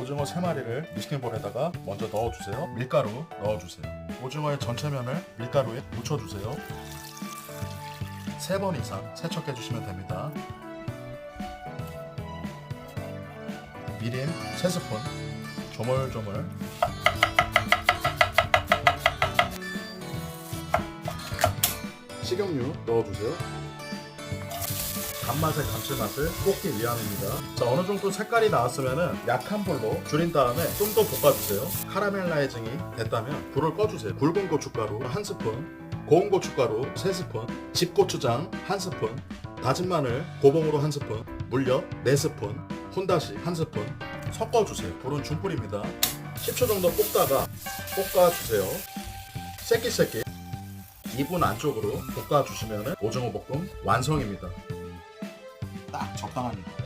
오징어 3마리를 미싱볼에다가 먼저 넣어주세요. 밀가루 넣어주세요. 오징어의 전체 면을 밀가루에 묻혀주세요. 3번 이상 세척해 주시면 됩니다. 미림 3스푼 조물조물 식용유 넣어주세요. 단맛의 감칠맛을 뽑기 위함입니다. 자 어느 정도 색깔이 나왔으면은 약한 불로 줄인 다음에 좀 더 볶아주세요. 카라멜라이징이 됐다면 불을 꺼주세요. 굵은 고춧가루 한 스푼, 고운 고춧가루 세 스푼, 집고추장 한 스푼, 다진 마늘 고봉으로 한 스푼, 물엿 네 스푼, 혼다시 한 스푼 섞어주세요. 불은 중불입니다. 10초 정도 볶다가 볶아주세요. 새끼새끼 2분 안쪽으로 볶아주시면 오징어 볶음 완성입니다. 딱 적당합니다.